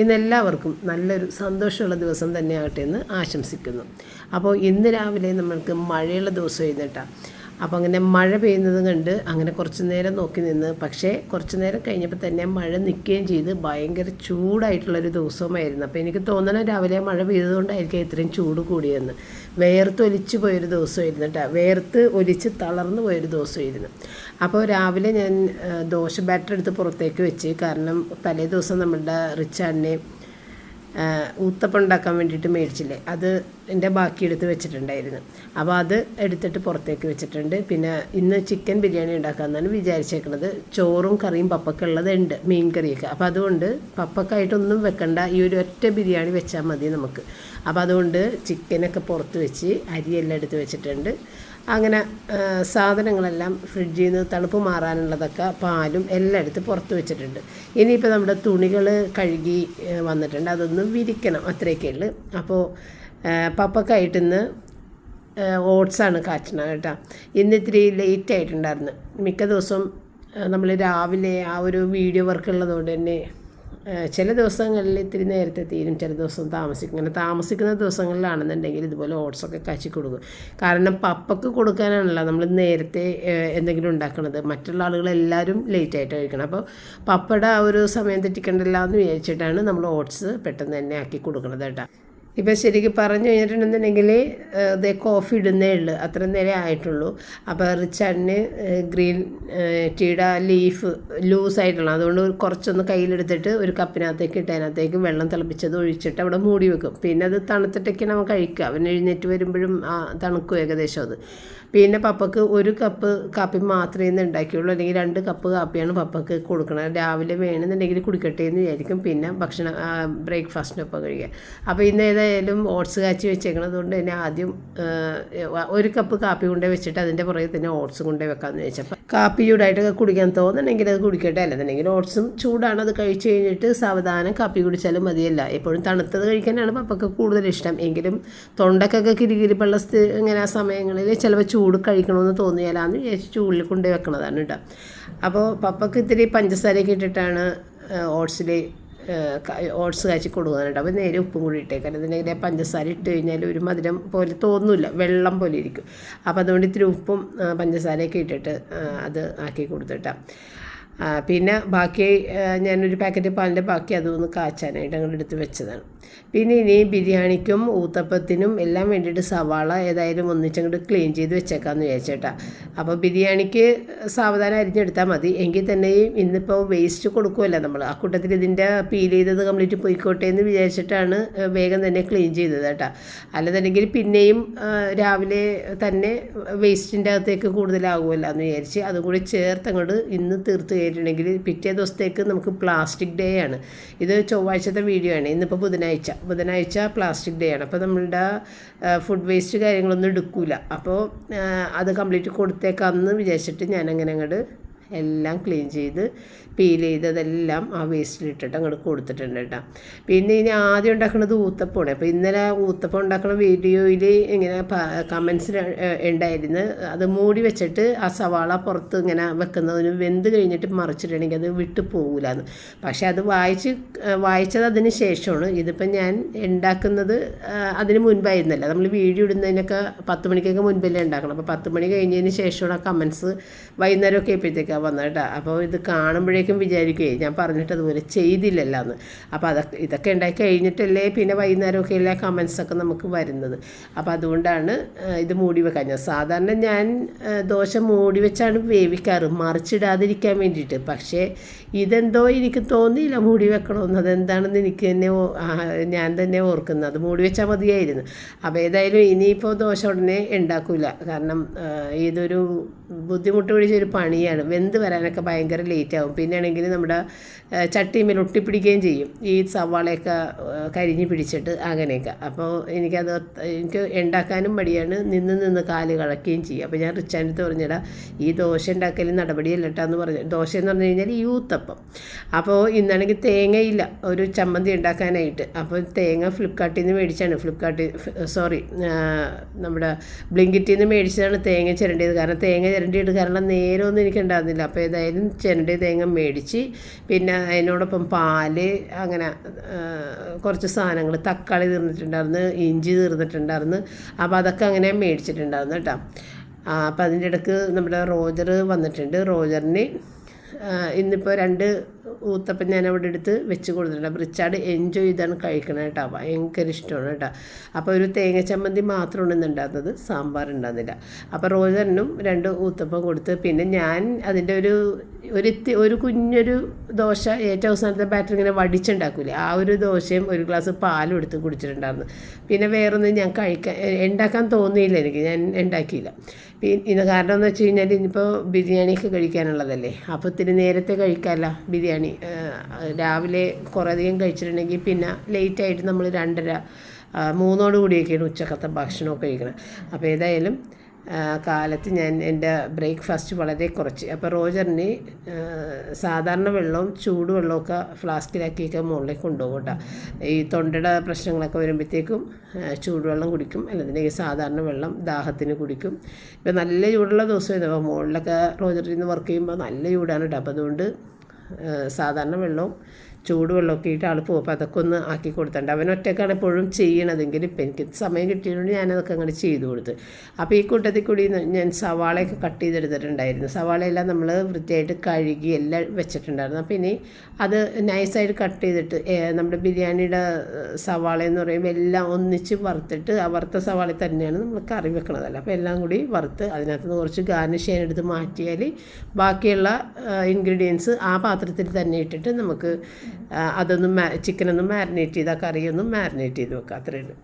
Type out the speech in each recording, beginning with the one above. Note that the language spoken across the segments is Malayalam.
ഇന്ന് എല്ലാവർക്കും നല്ലൊരു സന്തോഷമുള്ള ദിവസം തന്നെയാകട്ടെ എന്ന് ആശംസിക്കുന്നു. അപ്പോൾ ഇന്ന് രാവിലെ നമ്മൾക്ക് മഴയുള്ള ദിവസം എഴുന്നേട്ടാണ് അപ്പോൾ അങ്ങനെ മഴ പെയ്യുന്നത് കണ്ട് അങ്ങനെ കുറച്ച് നേരം നോക്കി നിന്ന് പക്ഷേ കുറച്ച് നേരം കഴിഞ്ഞപ്പോൾ തന്നെ മഴ നിൽക്കുകയും ചെയ്ത് ഭയങ്കര ചൂടായിട്ടുള്ളൊരു ദിവസമായിരുന്നു. അപ്പോൾ എനിക്ക് തോന്നണം രാവിലെ മഴ പെയ്തതുകൊണ്ടായിരിക്കും ഇത്രയും ചൂട് കൂടിയെന്ന് വേർത്ത് ഒലിച്ച് പോയൊരു ദിവസമായിരുന്നു കേട്ടോ. വേർത്ത് ഒലിച്ച് തളർന്നു പോയൊരു ദിവസമായിരുന്നു. അപ്പോൾ രാവിലെ ഞാൻ ദോശ ബാറ്റർ എടുത്ത് പുറത്തേക്ക് വെച്ച്. കാരണം തലേ ദിവസം നമ്മളുടെ റിച്ചാടിനെ ഊത്തപ്പം ഉണ്ടാക്കാൻ വേണ്ടിയിട്ട് മേടിച്ചില്ലേ? അത് എന്റെ ബാക്കി എടുത്ത് വെച്ചിട്ടുണ്ടായിരുന്നു. അപ്പോൾ അത് എടുത്തിട്ട് പുറത്തേക്ക് വെച്ചിട്ടുണ്ട്. പിന്നെ ഇന്ന് ചിക്കൻ ബിരിയാണി ഉണ്ടാക്കാമെന്നാണ് വിചാരിച്ചേക്കുന്നത് ചോറും കറിയും പപ്പക്കുള്ളത് ഉണ്ട് മീൻ കറിയൊക്കെ. അപ്പോൾ അതുകൊണ്ട് പപ്പക്കായിട്ടൊന്നും വെക്കണ്ട. ഈ ഒരു ഒറ്റ ബിരിയാണി വെച്ചാൽ മതി നമുക്ക്. അപ്പോൾ അതുകൊണ്ട് ചിക്കനൊക്കെ പുറത്ത് വെച്ച് അരിയെല്ലാം എടുത്ത് വെച്ചിട്ടുണ്ട്. അങ്ങനെ സാധനങ്ങളെല്ലാം ഫ്രിഡ്ജിൽ നിന്ന് തണുപ്പ് മാറാനുള്ളതൊക്കെ പാലും എല്ലാം എടുത്ത് പുറത്ത് വെച്ചിട്ടുണ്ട്. ഇനിയിപ്പോൾ നമ്മുടെ തുണികൾ കഴുകി വന്നിട്ടുണ്ട്. അതൊന്ന് വിരിക്കണം അത്രയൊക്കെ ഉള്ളു. അപ്പോൾ പപ്പക്കായിട്ട് ഇന്ന് ഓട്സാണ് കാച്ചണത് കേട്ടോ. ഇന്ന് ഇത്തിരി ലേറ്റ് ആയിട്ടുണ്ടായിരുന്നു. മിക്ക ദിവസവും നമ്മൾ രാവിലെ ആ ഒരു വീഡിയോ വർക്ക് ഉള്ളതുകൊണ്ട് തന്നെ ചില ദിവസങ്ങളിൽ ഇത്തിരി നേരത്തെ തീരും ചില ദിവസം താമസിക്കും. അങ്ങനെ താമസിക്കുന്ന ദിവസങ്ങളിലാണെന്നുണ്ടെങ്കിൽ ഇതുപോലെ ഓട്സൊക്കെ കാച്ചി കൊടുക്കും. കാരണം പപ്പക്ക് കൊടുക്കാനാണല്ലോ നമ്മൾ നേരത്തെ എന്തെങ്കിലും ഉണ്ടാക്കുന്നത് മറ്റുള്ള ആളുകളെല്ലാവരും ലേറ്റ് ആയിട്ട് കഴിക്കണം. അപ്പോൾ പപ്പയുടെ ആ ഒരു സമയം തെറ്റിക്കണ്ടല്ലോ എന്ന് വിചാരിച്ചിട്ടാണ് നമ്മൾ ഓട്സ് പെട്ടെന്ന് തന്നെ ആക്കി കൊടുക്കുന്നത് കേട്ടോ. ഇപ്പം ശരിക്കും പറഞ്ഞു കഴിഞ്ഞിട്ടുണ്ടെന്നുണ്ടെങ്കിൽ ഇതേ കോഫി ഇടുന്നേ ഉള്ളൂ. അത്ര നേരം ആയിട്ടുള്ളൂ. അപ്പോൾ റിച്ചാഡിന് ഗ്രീൻ ടീയുടെ ലീഫ് ലൂസായിട്ടുള്ള അതുകൊണ്ട് കുറച്ചൊന്ന് കയ്യിലെടുത്തിട്ട് ഒരു കപ്പിനകത്തേക്ക് ഇട്ട് അതിനകത്തേക്ക് വെള്ളം തിളപ്പിച്ചത് ഒഴിച്ചിട്ട് അവിടെ മൂടി വെക്കും. പിന്നെ അത് തണുത്തിട്ടൊക്കെ നമ്മൾ കഴിക്കുക. അവൻ എഴുന്നേറ്റ് വരുമ്പോഴും തണുക്കും ഏകദേശം അത്. പിന്നെ പപ്പക്ക് ഒരു കപ്പ് കാപ്പി മാത്രമേ ഇന്ന് ഉണ്ടാക്കിയുള്ളൂ. അല്ലെങ്കിൽ രണ്ട് കപ്പ് കാപ്പിയാണ് പപ്പക്ക് കൊടുക്കുന്നത് രാവിലെ വേണമെന്നുണ്ടെങ്കിൽ കുടിക്കട്ടെ എന്ന് വിചാരിക്കും. പിന്നെ ഭക്ഷണം ബ്രേക്ക്ഫാസ്റ്റിനൊപ്പം കഴിക്കുക അപ്പോൾ ഇന്ന് ഏതായാലും ഓട്സ് കാച്ചി വെച്ചേക്കണത് കൊണ്ട് തന്നെ ആദ്യം ഒരു കപ്പ് കാപ്പി കൊണ്ടേ വെച്ചിട്ട് അതിന്റെ പുറകെ തന്നെ ഓട്സ് കൊണ്ടേ വെക്കാമെന്ന് വെച്ചപ്പോൾ കാപ്പി ചൂടായിട്ടൊക്കെ കുടിക്കാൻ തോന്നുന്നുണ്ടെങ്കിൽ അത് കുടിക്കട്ടെ. അല്ലെന്നുണ്ടെങ്കിൽ ഓട്സും ചൂടാണ്. അത് കഴിച്ച് കഴിഞ്ഞിട്ട് സാവധാനം കാപ്പി കുടിച്ചാലും മതിയല്ല. എപ്പോഴും തണുത്തത് കഴിക്കാനാണ് പപ്പക്ക് കൂടുതൽ ഇഷ്ടം. എങ്കിലും തൊണ്ടക്കൊക്കെ കിരികിരിപ്പുള്ള ഇങ്ങനെ സമയങ്ങളിൽ ചിലപ്പോൾ ചൂട് കഴിക്കണമെന്ന് തോന്നിയാലാന്ന് വിചാരിച്ച് ചൂടിൽ കൊണ്ടുപോയി വെക്കണതാണ് കേട്ടോ അപ്പോൾ പപ്പക്ക് ഇത്തിരി പഞ്ചസാരയൊക്കെ ഇട്ടിട്ടാണ് ഓട്സിൽ ഓട്സ് കാച്ചി കൊടുക്കുന്നത് കേട്ടോ അപ്പോൾ നേരെ ഉപ്പും കൂടി ഇട്ടേക്കാം അതിനെങ്കിൽ പഞ്ചസാര ഇട്ട് കഴിഞ്ഞാൽ ഒരു മധുരം പോലെ തോന്നില്ല വെള്ളം പോലെ ഇരിക്കും. അപ്പോൾ അതുകൊണ്ട് ഇത്തിരി ഉപ്പും പഞ്ചസാരയൊക്കെ ഇട്ടിട്ട് അത് ആക്കി കൊടുത്തിട്ടാണ് പിന്നെ ബാക്കി ഞാനൊരു പാക്കറ്റ് പാലിന്റെ ബാക്കി അതൊന്ന് കാച്ചാനായിട്ട് അങ്ങോട്ട് എടുത്ത് വെച്ചതാണ്. പിന്നെ ഇനി ബിരിയാണിക്കും ഊത്തപ്പത്തിനും എല്ലാം വേണ്ടിയിട്ട് സവാള ഏതായാലും ഒന്നിച്ചങ്ങോട്ട് ക്ലീൻ ചെയ്ത് വെച്ചേക്കാമെന്ന് വിചാരിച്ചേട്ടാ. അപ്പോൾ ബിരിയാണിക്ക് സാവധാനം അരിഞ്ഞെടുത്താൽ മതി. എങ്കിൽ തന്നെയും ഇന്നിപ്പോൾ വേസ്റ്റ് കൊടുക്കുമല്ലോ നമ്മൾ ആ കൂട്ടത്തിൽ ഇതിന്റെ പീൽ ചെയ്തത് കംപ്ലീറ്റ് പോയിക്കോട്ടെ എന്ന് വിചാരിച്ചിട്ടാണ് വേഗം തന്നെ ക്ലീൻ ചെയ്തത് കേട്ടോ. അല്ലെന്നുണ്ടെങ്കിൽ പിന്നെയും രാവിലെ തന്നെ വേസ്റ്റിന്റെ അകത്തേക്ക് കൂടുതലാകുമല്ലോ എന്ന് വിചാരിച്ച് അതും കൂടി ചേർത്ത് അങ്ങോട്ട് ഇന്ന് തീർത്ത് കഴിഞ്ഞിട്ടുണ്ടെങ്കിൽ പിറ്റേ ദിവസത്തേക്ക് നമുക്ക് പ്ലാസ്റ്റിക് ഡേ ആണ്. ഇത് ചൊവ്വാഴ്ചത്തെ വീഡിയോ ആണ്. ഇന്നിപ്പോൾ ബുധനാഴ്ച. ബുധനാഴ്ച. ബുധനാഴ്ച പ്ലാസ്റ്റിക് ഡേ ആണ്. അപ്പോൾ നമ്മളുടെ ഫുഡ് വേസ്റ്റ് കാര്യങ്ങളൊന്നും എടുക്കില്ല അപ്പോൾ അത് കംപ്ലീറ്റ് കൊടുത്തേക്കാമെന്ന് വിചാരിച്ചിട്ട് ഞാനങ്ങനെ അങ്ങോട്ട് എല്ലാം ക്ലീൻ ചെയ്ത് പീൽ ചെയ്തതെല്ലാം ആ വേസ്റ്റിലിട്ടിട്ട് അങ്ങോട്ട് കൊടുത്തിട്ടുണ്ട് കേട്ടോ. പിന്നെ ഇനി ആദ്യം ഉണ്ടാക്കുന്നത് ഊത്തപ്പമാണ്. അപ്പോൾ ഇന്നലെ ഊത്തപ്പം ഉണ്ടാക്കുന്ന വീഡിയോയിൽ ഇങ്ങനെ കമൻസ് ഉണ്ടായിരുന്നു. അത് മൂടി വെച്ചിട്ട് ആ സവാള പുറത്ത് ഇങ്ങനെ വെക്കുന്നതിന് വെന്ത് കഴിഞ്ഞിട്ട് മറിച്ചിട്ടുണ്ടെങ്കിൽ അത് വിട്ടു പോകില്ലെന്ന് പക്ഷേ അത് വായിച്ച് വായിച്ചത് അതിന് ശേഷമാണ്. ഇതിപ്പം ഞാൻ ഉണ്ടാക്കുന്നത് അതിന് മുൻപായിരുന്നല്ല. നമ്മൾ വീഡിയോ ഇടുന്നതിനൊക്കെ പത്ത് മണിക്കൊക്കെ മുൻപല്ലേ ഉണ്ടാക്കണം. അപ്പോൾ പത്ത് മണി കഴിഞ്ഞതിന് ശേഷമാണ് ആ കമൻസ് വൈകുന്നേരമൊക്കെ ആയപ്പോഴത്തേക്കാണ് വന്നത് കേട്ടോ. അപ്പോൾ ഇത് കാണുമ്പോഴേക്കും വിചാരിക്കുകയെ ഞാൻ പറഞ്ഞിട്ട് അതുപോലെ ചെയ്തില്ലല്ലോ എന്ന് അപ്പോൾ അതൊക്കെ ഇതൊക്കെ ഉണ്ടാക്കി കഴിഞ്ഞിട്ടല്ലേ പിന്നെ വൈകുന്നേരമൊക്കെ എല്ലാ കമൻസൊക്കെ നമുക്ക് വരുന്നത്. അപ്പോൾ അതുകൊണ്ടാണ് ഇത് മൂടി വെക്കാൻ. ഞാൻ സാധാരണ ഞാൻ ദോശ മൂടി വെച്ചാണ് വേവിക്കാറ്. മറിച്ചിടാതിരിക്കാൻ വേണ്ടിയിട്ട്. പക്ഷേ ഇതെന്തോ എനിക്ക് തോന്നിയില്ല മൂടി വെക്കണമെന്ന്. അതെന്താണെന്ന് എനിക്ക് തന്നെ ഞാൻ തന്നെ ഓർക്കുന്നത്. അത് മൂടി വെച്ചാൽ മതിയായിരുന്നു. അപ്പോൾ ഏതായാലും ഇനിയിപ്പോൾ ദോശ ഉടനെ ഉണ്ടാക്കില്ല കാരണം ഇതൊരു ബുദ്ധിമുട്ട് പിടിച്ചൊരു പണിയാണ്. വെന്ത് വരാനൊക്കെ ഭയങ്കര ലേറ്റ് ആവും. പിന്നെ ആണെങ്കിൽ നമ്മുടെ ചട്ടിമേൽ ഒട്ടിപ്പിടിക്കുകയും ചെയ്യും. ഈ സവാളയൊക്കെ കരിഞ്ഞ് പിടിച്ചിട്ട് അങ്ങനെയൊക്കെ. അപ്പോൾ എനിക്കത് എനിക്ക് ഉണ്ടാക്കാനും മടിയാണ്. നിന്ന് നിന്ന് കാൽ കളക്കുകയും ചെയ്യും. അപ്പോൾ ഞാൻ റിച്ചാന്റെ പറഞ്ഞിടാം ഈ ദോശ ഉണ്ടാക്കൽ നടപടിയല്ല കേട്ടോ എന്ന് പറഞ്ഞു. ദോശ എന്ന് പറഞ്ഞു കഴിഞ്ഞാൽ ഈ ഊത്തപ്പം അപ്പോൾ ഇന്നാണെങ്കിൽ തേങ്ങയില്ല. ഒരു ചമ്മന്തി ഉണ്ടാക്കാനായിട്ട്. അപ്പോൾ തേങ്ങ ഫ്ലിപ്കാർട്ടിൽ നിന്ന് മേടിച്ചാണ്. ഫ്ലിപ്കാർട്ടിൽ സോറി നമ്മുടെ ബ്ലിങ്കിറ്റിൽ നിന്ന് മേടിച്ചതാണ് തേങ്ങ ചിരണ്ടിയത്. കാരണം തേങ്ങ ചിരണ്ടിയിട്ട് കാരണം നേരമൊന്നും എനിക്ക് ഉണ്ടാകുന്നില്ല. അപ്പോൾ ഏതായാലും ചെരണ്ടി തേങ്ങ മേടിച്ച് പിന്നെ അതിനോടൊപ്പം പാൽ അങ്ങനെ കുറച്ച് സാധനങ്ങൾ തക്കാളി തീർന്നിട്ടുണ്ടായിരുന്നു ഇഞ്ചി തീർന്നിട്ടുണ്ടായിരുന്നു. അപ്പോൾ അതൊക്കെ അങ്ങനെ മേടിച്ചിട്ടുണ്ടായിരുന്നു കേട്ടോ. അപ്പോൾ അതിന്റെ ഇടയ്ക്ക് നമ്മുടെ റോജർ വന്നിട്ടുണ്ട്. റോജറിന് ഇന്നിപ്പോൾ രണ്ട് ഊത്തപ്പം ഞാൻ അവിടെ എടുത്ത് വെച്ച് കൊടുത്തിട്ടുണ്ട്. റിച്ചാർഡ് എൻജോയ് ചെയ്താണ് കഴിക്കണത് കേട്ടോ. ഭയങ്കര ഇഷ്ടമാണ് കേട്ടോ. അപ്പോൾ ഒരു തേങ്ങ ചമ്മന്തി മാത്രമാണ് ഇന്ന് ഉണ്ടാകുന്നത് സാമ്പാർ ഉണ്ടാകുന്നില്ല അപ്പോൾ റോജറിനും രണ്ട് ഊത്തപ്പം കൊടുത്ത് പിന്നെ ഞാൻ അതിന്റെ ഒരു ഒരു ഒരു കുഞ്ഞൊരു ദോശ ഏറ്റവും അവസാനത്തെ ബാറ്റർ ഇങ്ങനെ വടിച്ചുണ്ടാക്കൂലേ. ആ ഒരു ദോശയും ഒരു ഗ്ലാസ് പാലും എടുത്ത് കുടിച്ചിട്ടുണ്ടായിരുന്നു. പിന്നെ വേറൊന്നും ഞാൻ കഴിക്കാൻ ഉണ്ടാക്കാൻ തോന്നിയില്ല എനിക്ക്. ഞാൻ ഉണ്ടാക്കിയില്ല. പി- ഇത് കാരണം എന്ന് വെച്ച് കഴിഞ്ഞാൽ ഇനിയിപ്പോൾ ബിരിയാണിയൊക്കെ കഴിക്കാനുള്ളതല്ലേ? അപ്പോൾ ഇത്തിരി നേരത്തെ കഴിക്കാമല്ലോ ബിരിയാണി. രാവിലെ കുറേ അധികം കഴിച്ചിട്ടുണ്ടെങ്കിൽ പിന്നെ ലേറ്റായിട്ട് നമ്മൾ രണ്ടര മൂന്നോട് കൂടിയൊക്കെയാണ് ഉച്ചക്കത്തെ ഭക്ഷണമൊക്കെ കഴിക്കണം. അപ്പോൾ ഏതായാലും കാലത്ത് ഞാൻ എന്റെ ബ്രേക്ക്ഫാസ്റ്റ് വളരെ കുറച്ച്. അപ്പോൾ റോജറിന് സാധാരണ വെള്ളവും ചൂടുവെള്ളമൊക്കെ ഫ്ലാസ്കിലാക്കിയൊക്കെ മുകളിലേക്ക് കൊണ്ടുപോകും കേട്ടോ. ഈ തൊണ്ടയുടെ പ്രശ്നങ്ങളൊക്കെ വരുമ്പോഴത്തേക്കും ചൂടുവെള്ളം കുടിക്കും. അല്ലെങ്കിൽ സാധാരണ വെള്ളം ദാഹത്തിന് കുടിക്കും. ഇപ്പം നല്ല ചൂടുള്ള ദിവസമായിരുന്നു അപ്പോൾ മുകളിലൊക്കെ റോജറിൽ നിന്ന് വർക്ക് ചെയ്യുമ്പോൾ നല്ല ചൂടാണ് കേട്ടോ. അപ്പോൾ അതുകൊണ്ട് സാധാരണ വെള്ളവും ചൂടുവെള്ളമൊക്കെ ഇട്ട് ആൾ പോകും. അപ്പോൾ അതൊക്കെ ഒന്ന് ആക്കി കൊടുത്തിട്ടുണ്ട്. അവൻ ഒറ്റക്കാണ് എപ്പോഴും ചെയ്യണതെങ്കിൽ ഇപ്പം എനിക്ക് സമയം കിട്ടിയതുകൊണ്ട് ഞാനതൊക്കെ അങ്ങനെ ചെയ്തു കൊടുത്ത്. അപ്പോൾ ഈ കൂട്ടത്തിൽ കൂടി ഞാൻ സവാളയൊക്കെ കട്ട് ചെയ്തെടുത്തിട്ടുണ്ടായിരുന്നു. സവാളയെല്ലാം നമ്മൾ വൃത്തിയായിട്ട് കഴുകി എല്ലാം വെച്ചിട്ടുണ്ടായിരുന്നു. അപ്പോൾ ഇനി അത് നൈസായിട്ട് കട്ട് ചെയ്തിട്ട് നമ്മുടെ ബിരിയാണിയുടെ സവാള എന്ന് പറയുമ്പോൾ എല്ലാം ഒന്നിച്ച് വറുത്തിട്ട് ആ വറുത്ത സവാള തന്നെയാണ് നമ്മൾ കറി വെക്കണതല്ല. അപ്പോൾ എല്ലാം കൂടി വറുത്ത് അതിനകത്ത് കുറച്ച് ഗാർണിഷ് ചെയ്യാനെടുത്ത് മാറ്റിയാൽ ബാക്കിയുള്ള ഇൻഗ്രീഡിയൻസ് ആ പാത്രത്തിൽ തന്നെ ഇട്ടിട്ട് നമുക്ക് അതൊന്നും മാ ചിക്കനൊന്നും മാരിനേറ്റ് ചെയ്ത് ആ കറിയൊന്നും മാരിനേറ്റ് ചെയ്ത് വെക്കുക അത്രയേ ഉള്ളൂ.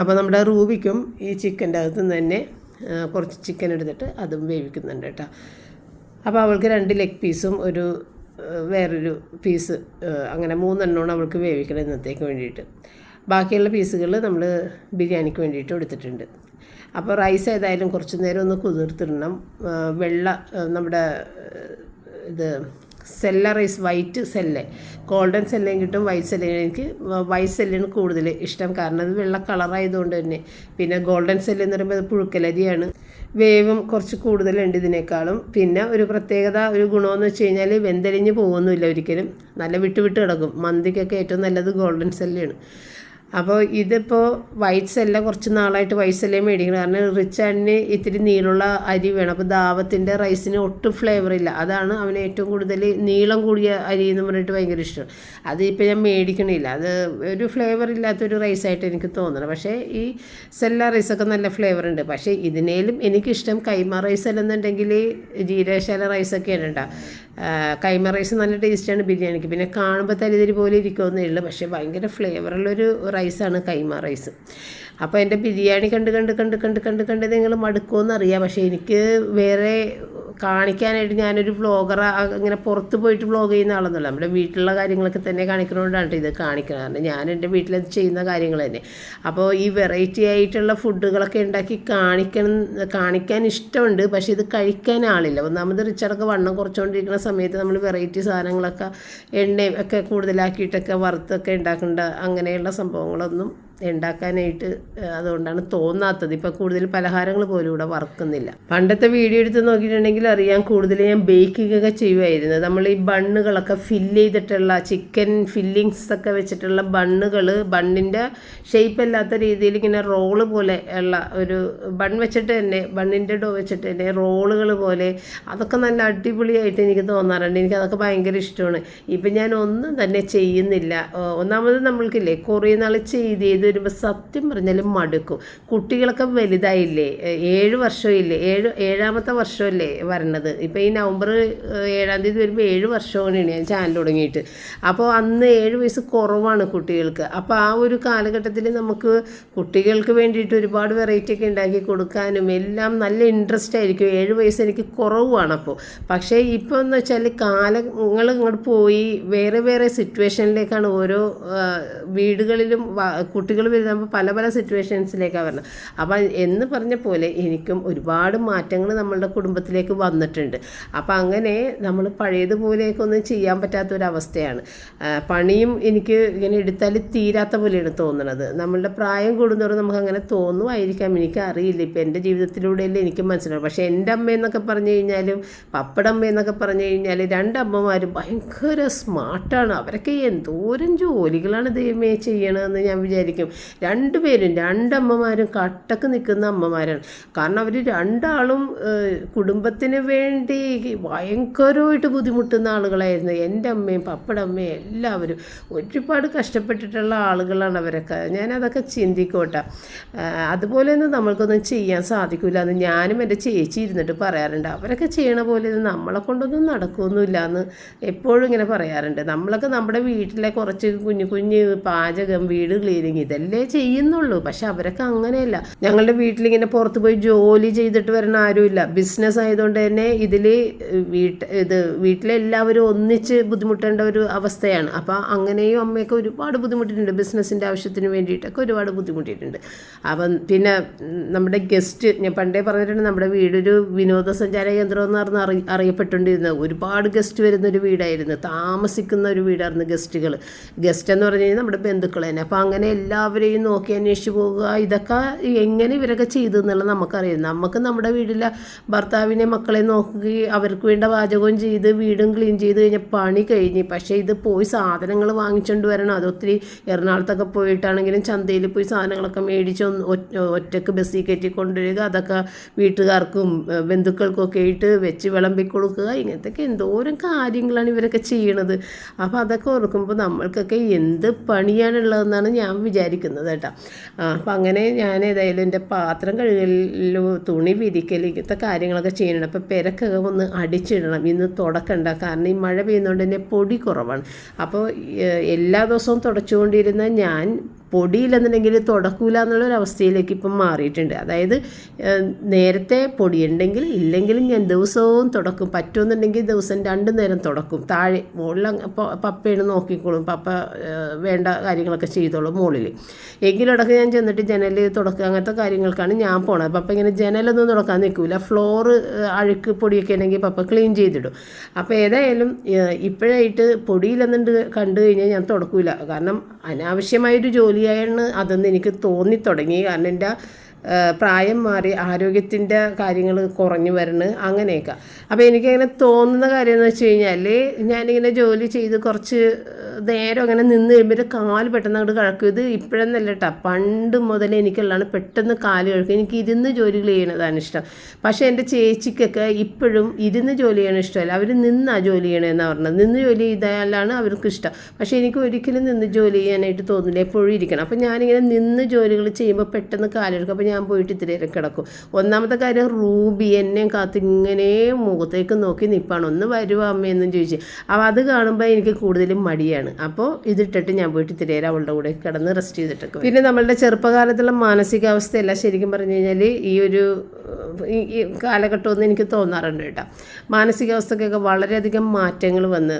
അപ്പോൾ നമ്മുടെ റൂബിക്കും ഈ ചിക്കന്റെ അകത്ത് നിന്ന് തന്നെ കുറച്ച് ചിക്കൻ എടുത്തിട്ട് അതും വേവിക്കുന്നുണ്ട് കേട്ടോ. അപ്പോൾ അവൾക്ക് രണ്ട് ലെഗ് പീസും ഒരു വേറൊരു പീസ് അങ്ങനെ മൂന്നെണ്ണമാണ് അവൾക്ക് വേവിക്കണം ഇന്നത്തേക്ക് വേണ്ടിയിട്ട്. ബാക്കിയുള്ള പീസുകൾ നമ്മൾ ബിരിയാണിക്ക് വേണ്ടിയിട്ട് എടുത്തിട്ടുണ്ട്. അപ്പോൾ റൈസ് ഏതായാലും കുറച്ച് നേരം ഒന്ന് കുതിർത്തിടണം. വെള്ള നമ്മുടെ ഇത് sella rice white sella. Golden സെല്ലയും കിട്ടും വൈറ്റ് സെല്ലയും എനിക്ക് വൈറ്റ് സെല്ലിന് കൂടുതൽ ഇഷ്ടം. കാരണം അത് വെള്ള കളറായതുകൊണ്ട് തന്നെ. പിന്നെ ഗോൾഡൻ സെല്ല് എന്ന് പറയുമ്പോൾ അത് പുഴുക്കലരിയാണ്. വേവും കുറച്ച് കൂടുതലുണ്ട് ഇതിനേക്കാളും. പിന്നെ ഒരു പ്രത്യേകത ഒരു ഗുണമെന്ന് വെച്ച് കഴിഞ്ഞാൽ വെന്തലിഞ്ഞ് പോകുന്നില്ല ഒരിക്കലും. നല്ല വിട്ട് വിട്ട് കിടക്കും. മന്തിക്കൊക്കെ ഏറ്റവും നല്ലത് ഗോൾഡൻ സെല്ലാണ്. അപ്പോൾ ഇതിപ്പോൾ വൈറ്റ് സെല്ല കുറച്ച് നാളായിട്ട് വൈറ്റ് സെല്ലേ മേടിക്കണം. കാരണം റിച്ച് അണ്ണിന് ഇത്തിരി നീളമുള്ള അരി വേണം. അപ്പോൾ ദാവത്തിന്റെ റൈസിന് ഒട്ടും ഫ്ലേവർ ഇല്ല. അതാണ് അവന് ഏറ്റവും കൂടുതൽ നീളം കൂടിയ അരി എന്ന് പറഞ്ഞിട്ട് ഭയങ്കര ഇഷ്ടം. അതിപ്പോൾ ഞാൻ മേടിക്കണില്ല. അത് ഒരു ഫ്ലേവർ ഇല്ലാത്തൊരു റൈസായിട്ട് എനിക്ക് തോന്നണം. പക്ഷേ ഈ സെല്ല റൈസൊക്കെ നല്ല ഫ്ലേവർ ഉണ്ട്. പക്ഷേ ഇതിനേലും എനിക്കിഷ്ടം കൈമ റൈസ് അല്ലെന്നുണ്ടെങ്കിൽ ജീരശാല റൈസൊക്കെയാണ് കേട്ടോ കൈമ റൈസ് നല്ല ടേസ്റ്റാണ് ബിരിയാണിക്ക്. പിന്നെ കാണുമ്പോൾ തരിതരി പോലെ ഇരിക്കുമെന്നേ ഉള്ളൂ. പക്ഷേ ഭയങ്കര ഫ്ലേവറുള്ളൊരു റൈസാണ് കൈമ റൈസ് അപ്പോൾ എന്റെ ബിരിയാണി കണ്ട് കണ്ട് കണ്ട് കണ്ട് കണ്ട് കണ്ട് നിങ്ങൾ മടുക്കുമെന്ന് അറിയാം. പക്ഷേ എനിക്ക് വേറെ കാണിക്കാനായിട്ട് ഞാനൊരു വ്ളോഗർ ഇങ്ങനെ പുറത്ത് പോയിട്ട് വ്ളോഗ് ചെയ്യുന്ന ആളൊന്നുമല്ല. നമ്മുടെ വീട്ടിലുള്ള കാര്യങ്ങളൊക്കെ തന്നെ കാണിക്കുന്നതുകൊണ്ടാണ് ഇത് കാണിക്കുന്നത്. കാരണം ഞാൻ എന്റെ വീട്ടിൽ ചെയ്യുന്ന കാര്യങ്ങൾ തന്നെ. അപ്പോൾ ഈ വെറൈറ്റി ആയിട്ടുള്ള ഫുഡുകളൊക്കെ ഉണ്ടാക്കി കാണിക്കണം കാണിക്കാൻ ഇഷ്ടമുണ്ട്. പക്ഷേ ഇത് കഴിക്കാൻ ആളില്ല. ഒന്നാമത് റിച്ചടൊക്കെ വണ്ണം കുറച്ചുകൊണ്ടിരിക്കുന്ന സമയത്ത് നമ്മൾ വെറൈറ്റി സാധനങ്ങളൊക്കെ എണ്ണയും ഒക്കെ കൂടുതലാക്കിയിട്ടൊക്കെ വറുത്തൊക്കെ ഉണ്ടാക്കേണ്ട അങ്ങനെയുള്ള സംഭവങ്ങളൊന്നും ഉണ്ടാക്കാനായിട്ട് അതുകൊണ്ടാണ് തോന്നാത്തത്. ഇപ്പം കൂടുതൽ പലഹാരങ്ങൾ പോലും ഇവിടെ വറക്കുന്നില്ല. പണ്ടത്തെ വീഡിയോ എടുത്ത് നോക്കിയിട്ടുണ്ടെങ്കിൽ അറിയാം കൂടുതൽ ഞാൻ ബേക്കിംഗ് ഒക്കെ ചെയ്യുമായിരുന്നു നമ്മൾ ഈ ബണ്ണുകളൊക്കെ ഫില്ല് ചെയ്തിട്ടുള്ള ചിക്കൻ ഫില്ലിങ്സ് ഒക്കെ വെച്ചിട്ടുള്ള ബണ്ണുകൾ ബണ്ണിന്റെ ഷേപ്പ് അല്ലാത്ത രീതിയിൽ ഇങ്ങനെ റോൾ പോലെ ഉള്ള ഒരു ബൺ വെച്ചിട്ട് തന്നെ ബണ്ണിന്റെ ഡോ വെച്ചിട്ട് തന്നെ റോളുകൾ പോലെ അതൊക്കെ നല്ല അടിപൊളിയായിട്ട് എനിക്ക് തോന്നാറുണ്ട്. എനിക്ക് അതൊക്കെ ഭയങ്കര ഇഷ്ടമാണ്. ഇപ്പം ഞാൻ ഒന്നും തന്നെ ചെയ്യുന്നില്ല. ഒന്നാമത് നമ്മൾക്കില്ലേ കുറേ നാൾ ചെയ്ത് ചെയ്ത് വരുമ്പോൾ സത്യം പറഞ്ഞാലും മടുക്കും. കുട്ടികളൊക്കെ വലുതായില്ലേ ഏഴ് വർഷമില്ലേ ഏഴ് ഏഴാമത്തെ വർഷമല്ലേ വരണത്. ഇപ്പോൾ ഈ നവംബർ ഏഴാം തീയതി വരുമ്പോൾ ഏഴ് വർഷമാണ് ഞാൻ ചാനൽ തുടങ്ങിയിട്ട്. അപ്പോൾ അന്ന് ഏഴ് വയസ്സ് കുറവാണ് കുട്ടികൾക്ക്. അപ്പോൾ ആ ഒരു കാലഘട്ടത്തിൽ നമുക്ക് കുട്ടികൾക്ക് വേണ്ടിയിട്ട് ഒരുപാട് വെറൈറ്റി ഒക്കെ ഉണ്ടാക്കി കൊടുക്കാനും എല്ലാം നല്ല ഇൻട്രസ്റ്റ് ആയിരിക്കും. ഏഴ് വയസ്സ് എനിക്ക് കുറവാണ് അപ്പോൾ പക്ഷേ ഇപ്പോൾ എന്ന് വെച്ചാൽ കാലങ്ങൾ ഇങ്ങോട്ട് പോയി വേറെ വേറെ സിറ്റുവേഷനിലേക്കാണ് ഓരോ വീടുകളിലും കുട്ടികൾ കുട്ടികൾ വരുമ്പോൾ പല പല സിറ്റുവേഷൻസിലേക്കാണ് വരുന്നത് അപ്പം എന്ന് പറഞ്ഞ പോലെ എനിക്കും ഒരുപാട് മാറ്റങ്ങൾ നമ്മളുടെ കുടുംബത്തിലേക്ക് വന്നിട്ടുണ്ട്. അപ്പം അങ്ങനെ നമ്മൾ പഴയതുപോലെയൊക്കെ ചെയ്യാൻ പറ്റാത്ത ഒരു അവസ്ഥയാണ് പണിയും എനിക്ക് ഇങ്ങനെ എടുത്താൽ തീരാത്ത പോലെയാണ് തോന്നുന്നത് നമ്മളുടെ പ്രായം കൂടുന്നവരും നമുക്ക് അങ്ങനെ തോന്നുമായിരിക്കാം എനിക്ക് അറിയില്ല ഇപ്പം എന്റെ ജീവിതത്തിലൂടെയല്ലേ എനിക്ക് മനസ്സിലാവും പക്ഷേ എന്റെ അമ്മ എന്നൊക്കെ പറഞ്ഞു കഴിഞ്ഞാലും പപ്പടമ്മ എന്നൊക്കെ പറഞ്ഞു കഴിഞ്ഞാൽ രണ്ടമ്മമാരും ഭയങ്കര സ്മാർട്ടാണ് അവരൊക്കെ എന്തോരം ജോലികളാണ് ദൈവമേ ചെയ്യണമെന്ന് ഞാൻ വിചാരിക്കും. രണ്ടുപേരും രണ്ടമ്മമാരും കട്ടക്ക് നിൽക്കുന്ന അമ്മമാരാണ്. കാരണം അവർ രണ്ടാളും കുടുംബത്തിന് വേണ്ടി ഭയങ്കരമായിട്ട് ബുദ്ധിമുട്ടുന്ന ആളുകളായിരുന്നു. എന്റെ അമ്മയും പപ്പടമ്മയും എല്ലാവരും ഒരുപാട് കഷ്ടപ്പെട്ടിട്ടുള്ള ആളുകളാണ് അവരൊക്കെ. ഞാനതൊക്കെ ചിന്തിക്കോട്ടെ. അതുപോലെയൊന്നും നമ്മൾക്കൊന്നും ചെയ്യാൻ സാധിക്കില്ല എന്ന് ഞാനും എന്റെ ചേച്ചി ഇരുന്നിട്ട് പറയാറുണ്ട്. അവരൊക്കെ ചെയ്യണ പോലെ ഇത് നമ്മളെ കൊണ്ടൊന്നും നടക്കുമൊന്നുമില്ല എന്ന് എപ്പോഴും ഇങ്ങനെ പറയാറുണ്ട്. നമ്മളൊക്കെ നമ്മുടെ വീട്ടിലെ കുറച്ച് കുഞ്ഞു കുഞ്ഞ് പാചകം വീട് ക്ലീനിങ് ഇതല്ലേ ചെയ്യുന്നുള്ളൂ. പക്ഷെ അവരൊക്കെ അങ്ങനെയല്ല. ഞങ്ങളുടെ വീട്ടിലിങ്ങനെ പുറത്ത് പോയി ജോലി ചെയ്തിട്ട് വരുന്ന ആരുമില്ല. ബിസിനസ് ആയതുകൊണ്ട് തന്നെ ഇതിൽ വീട്ട് ഇത് വീട്ടിലെല്ലാവരും ഒന്നിച്ച് ബുദ്ധിമുട്ടേണ്ട ഒരു അവസ്ഥയാണ്. അപ്പോൾ അങ്ങനെയും അമ്മയൊക്കെ ഒരുപാട് ബുദ്ധിമുട്ടിയിട്ടുണ്ട് ബിസിനസ്സിന്റെ ആവശ്യത്തിന് വേണ്ടിയിട്ടൊക്കെ ഒരുപാട് ബുദ്ധിമുട്ടിയിട്ടുണ്ട്. അപ്പം പിന്നെ നമ്മുടെ ഗസ്റ്റ് ഞാൻ പണ്ടേ പറഞ്ഞിട്ടുണ്ട് നമ്മുടെ വീടൊരു വിനോദസഞ്ചാര കേന്ദ്രം എന്ന് പറഞ്ഞ് അറി അറിയപ്പെട്ടുകൊണ്ടിരുന്നത്. ഒരുപാട് ഗസ്റ്റ് വരുന്ന ഒരു വീടായിരുന്നു. താമസിക്കുന്ന ഒരു വീടായിരുന്നു ഗസ്റ്റുകൾ ഗസ്റ്റ് എന്ന് പറഞ്ഞു കഴിഞ്ഞാൽ നമ്മുടെ ബന്ധുക്കൾ തന്നെ. അപ്പോൾ അങ്ങനെ എല്ലാവരെയും നോക്കി അന്വേഷിച്ച് പോവുക. ഇതൊക്കെ എങ്ങനെ ഇവരൊക്കെ ചെയ്തു എന്നുള്ളത് നമുക്കറിയാം. നമുക്ക് നമ്മുടെ വീട്ടിലെ ഭർത്താവിനെ മക്കളെ നോക്കുകയും അവർക്ക് വേണ്ട പാചകവും ചെയ്ത് വീടും ക്ലീൻ ചെയ്ത് കഴിഞ്ഞ പണി കഴിഞ്ഞ്. പക്ഷേ ഇത് പോയി സാധനങ്ങൾ വാങ്ങിച്ചുകൊണ്ട് വരണം. അതൊത്തിരി എറണാകുളത്തൊക്കെ പോയിട്ടാണെങ്കിലും ചന്തയിൽ പോയി സാധനങ്ങളൊക്കെ മേടിച്ച് ഒറ്റയ്ക്ക് ബസ്സിൽ കയറ്റി കൊണ്ടുവരിക. അതൊക്കെ വീട്ടുകാർക്കും ബന്ധുക്കൾക്കൊക്കെ ആയിട്ട് വെച്ച് വിളമ്പി കൊടുക്കുക ഇങ്ങനത്തെയൊക്കെ എന്തോരം കാര്യങ്ങളാണ് ഇവരൊക്കെ ചെയ്യണത്. അപ്പോൾ അതൊക്കെ ഓർക്കുമ്പോൾ നമ്മൾക്കൊക്കെ എന്ത് പണിയാണുള്ളതെന്നാണ് ഞാൻ വിചാരിക്കുന്നത്. കേട്ടോ. അപ്പം അങ്ങനെ ഞാൻ ഏതായാലും എന്റെ പാത്രം കഴുകലോ തുണി വിരിക്കൽ ഇങ്ങനത്തെ കാര്യങ്ങളൊക്കെ ചെയ്യണം അപ്പോൾ പെരക്കൊക്കെ ഒന്ന് അടിച്ചിടണം. ഇന്ന് തുടക്കണ്ട. കാരണം ഈ മഴ പെയ്യുന്നതുകൊണ്ട് തന്നെ പൊടി കുറവാണ്. അപ്പോൾ എല്ലാ ദിവസവും തുടച്ചുകൊണ്ടിരുന്ന ഞാൻ പൊടിയില്ലെന്നുണ്ടെങ്കിൽ തുടക്കൂല എന്നുള്ളൊരവസ്ഥയിലേക്ക് ഇപ്പം മാറിയിട്ടുണ്ട്. അതായത് നേരത്തെ പൊടിയുണ്ടെങ്കിൽ ഇല്ലെങ്കിലും ഞാൻ ദിവസവും തുടക്കും. പറ്റുമെന്നുണ്ടെങ്കിൽ ദിവസം രണ്ട് നേരം തുടക്കും. താഴെ മുകളിൽ പപ്പയാണ് നോക്കിക്കോളും. പപ്പ വേണ്ട കാര്യങ്ങളൊക്കെ ചെയ്തോളും മുകളിൽ. എങ്കിലിടക്ക് ഞാൻ ചെന്നിട്ട് ജനൽ തുടക്കുക അങ്ങനത്തെ കാര്യങ്ങൾക്കാണ് ഞാൻ പോണത്. പപ്പ ഇങ്ങനെ ജനലൊന്നും തുടക്കാൻ നിൽക്കില്ല ഫ്ലോറ് അഴുക്ക് പൊടിയൊക്കെ ഉണ്ടെങ്കിൽ പപ്പ ക്ലീൻ ചെയ്തിടും. അപ്പോൾ ഏതായാലും ഇപ്പോഴായിട്ട് പൊടിയില്ലെന്നുണ്ട് കണ്ടു കഴിഞ്ഞാൽ ഞാൻ തുടക്കൂല. കാരണം അനാവശ്യമായൊരു ജോലിയാണ് അതെന്ന് എനിക്ക് തോന്നി തുടങ്ങി കാരണം എന്റെ പ്രായം മാറി ആരോഗ്യത്തിന്റെ കാര്യങ്ങൾ കുറഞ്ഞു വരണ് അങ്ങനെയൊക്കെ. അപ്പോൾ എനിക്കങ്ങനെ തോന്നുന്ന കാര്യം എന്ന് വെച്ച് കഴിഞ്ഞാൽ ഞാനിങ്ങനെ ജോലി ചെയ്ത് കുറച്ച് നേരം അങ്ങനെ നിന്ന് കഴിയുമ്പോൾ കാൽ പെട്ടെന്ന് അങ്ങോട്ട് കഴക്കും. ഇത് ഇപ്പോഴെന്നല്ല കേട്ടോ. പണ്ട് മുതൽ എനിക്കുള്ളതാണ് പെട്ടെന്ന് കാൽ കിഴക്കും. എനിക്ക് ഇരുന്ന് ജോലികൾ ചെയ്യണതാണ് ഇഷ്ടം. പക്ഷേ എന്റെ ചേച്ചിക്കൊക്കെ ഇപ്പോഴും ഇരുന്ന് ജോലി ചെയ്യണ ഇഷ്ടമല്ല. അവർ നിന്നാണ് ജോലി ചെയ്യണമെന്നാണ് പറഞ്ഞത്. നിന്ന് ജോലി ചെയ്താലാണ് അവർക്ക് ഇഷ്ടം. പക്ഷേ എനിക്ക് ഒരിക്കലും നിന്ന് ജോലി ചെയ്യാനായിട്ട് തോന്നില്ല. എപ്പോഴും ഇരിക്കണം. അപ്പോൾ ഞാനിങ്ങനെ നിന്ന് ജോലികൾ ചെയ്യുമ്പോൾ പെട്ടെന്ന് കാലെടുക്കും അപ്പോൾ ഞാൻ പോയിട്ട് ഇത്തിരി കിടക്കും. ഒന്നാമത്തെ കാര്യം റൂബി എന്നെ കാത്തിങ്ങനെ മുഖത്തേക്ക് നോക്കി നിൽപ്പാണ് ഒന്ന് വരുമോ അമ്മയെന്നും ചോദിച്ച്. അപ്പോൾ അത് കാണുമ്പോൾ എനിക്ക് കൂടുതലും മടിയാണ്. അപ്പോൾ ഇതിട്ടിട്ട് ഞാൻ പോയിട്ട് ഇത്തിരി നേരം അവളുടെ കൂടെ കിടന്ന് റെസ്റ്റ് ചെയ്തിട്ടൊക്കെ പിന്നെ നമ്മളുടെ ചെറുപ്പകാലത്തുള്ള മാനസികാവസ്ഥയല്ല ശരിക്കും പറഞ്ഞു കഴിഞ്ഞാൽ ഈ ഒരു ഈ കാലഘട്ടമൊന്നും എനിക്ക് തോന്നാറുണ്ട് കേട്ടോ. മാനസികാവസ്ഥക്കൊക്കെ വളരെയധികം മാറ്റങ്ങൾ വന്ന്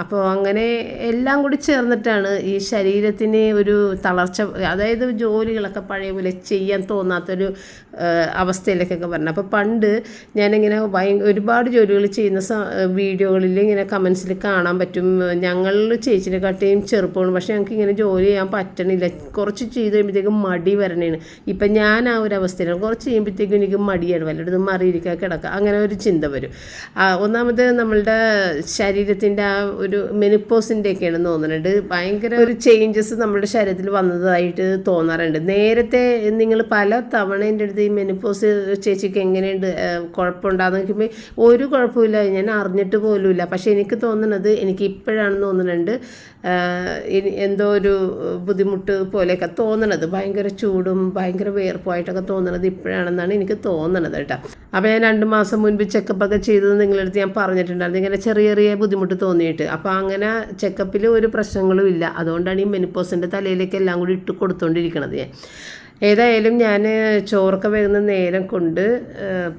അപ്പോൾ അങ്ങനെ എല്ലാം കൂടി ചേർന്നിട്ടാണ് ഈ ശരീരത്തിന് ഒരു തളർച്ച അതായത് ജോലികളൊക്കെ പഴയ പോലെ ചെയ്യാൻ തോന്നാത്തൊരു അവസ്ഥയിലേക്കൊക്കെ വരണം. അപ്പോൾ പണ്ട് ഞാനിങ്ങനെ ഭയങ്കര ഒരുപാട് ജോലികൾ ചെയ്യുന്ന വീഡിയോകളിൽ ഇങ്ങനെ കമൻസിൽ കാണാൻ പറ്റും. ഞങ്ങൾ ചേച്ചിനെക്കാട്ടിയും ചെറുപ്പമാണ്. പക്ഷേ ഞങ്ങൾക്ക് ഇങ്ങനെ ജോലി ചെയ്യാൻ പറ്റണില്ല. കുറച്ച് ചെയ്ത് കഴിയുമ്പോഴത്തേക്കും മടി വരണേണ്. ഇപ്പം ഞാൻ ആ ഒരു അവസ്ഥയിലാണ്. കുറച്ച് ചെയ്യുമ്പോഴത്തേക്കും എനിക്ക് മടിയാണ്. വല്ലയിടത്തും മറിയിരിക്കാൻ കിടക്കുക അങ്ങനെ ഒരു ചിന്ത വരും. ഒന്നാമത് നമ്മളുടെ ശരീരത്തിന്റെ ആ ഒരു മെനിപ്പോസിന്റെ ഒക്കെയാണ് തോന്നുന്നുണ്ട് ഭയങ്കര ഒരു ചേഞ്ചസ് നമ്മുടെ ശരീരത്തിൽ വന്നതായിട്ട് തോന്നാറുണ്ട്. നേരത്തെ നിങ്ങൾ പല തവണ എന്റെ അടുത്ത് ഈ മെനിപ്പോസ് ചേച്ചിക്ക് എങ്ങനെയുണ്ട്? കുഴപ്പമുണ്ടാകുന്ന നോക്കുമ്പോൾ ഒരു കുഴപ്പമില്ല ഞാൻ അറിഞ്ഞിട്ട് പോലുമില്ല. പക്ഷേ എനിക്ക് തോന്നുന്നത് എനിക്ക് ഇപ്പോഴാണ് തോന്നുന്നുണ്ട്. എന്തോ ഒരു ബുദ്ധിമുട്ട് പോലെയൊക്കെ തോന്നണത്. ഭയങ്കര ചൂടും ഭയങ്കര വേർപ്പുമായിട്ടൊക്കെ തോന്നണത് ഇപ്പോഴാണെന്നാണ് എനിക്ക് തോന്നണത് കേട്ടോ. അപ്പോൾ ഞാൻ രണ്ട് മാസം മുൻപ് ചെക്കപ്പൊക്കെ ചെയ്തത് നിങ്ങളടുത്ത് ഞാൻ പറഞ്ഞിട്ടുണ്ടായിരുന്നു. ഇങ്ങനെ ചെറിയ ചെറിയ ബുദ്ധിമുട്ട് തോന്നിയിട്ട്. അപ്പോൾ അങ്ങനെ ചെക്കപ്പിൽ ഒരു പ്രശ്നങ്ങളും ഇല്ല. അതുകൊണ്ടാണ് ഈ മെനിപ്പോസിന്റെ തലയിലേക്ക് എല്ലാം കൂടി ഇട്ട് കൊടുത്തുകൊണ്ടിരിക്കണത് ഞാൻ. ഏതായാലും ഞാൻ ചോറൊക്കെ വേകുന്ന നേരം കൊണ്ട്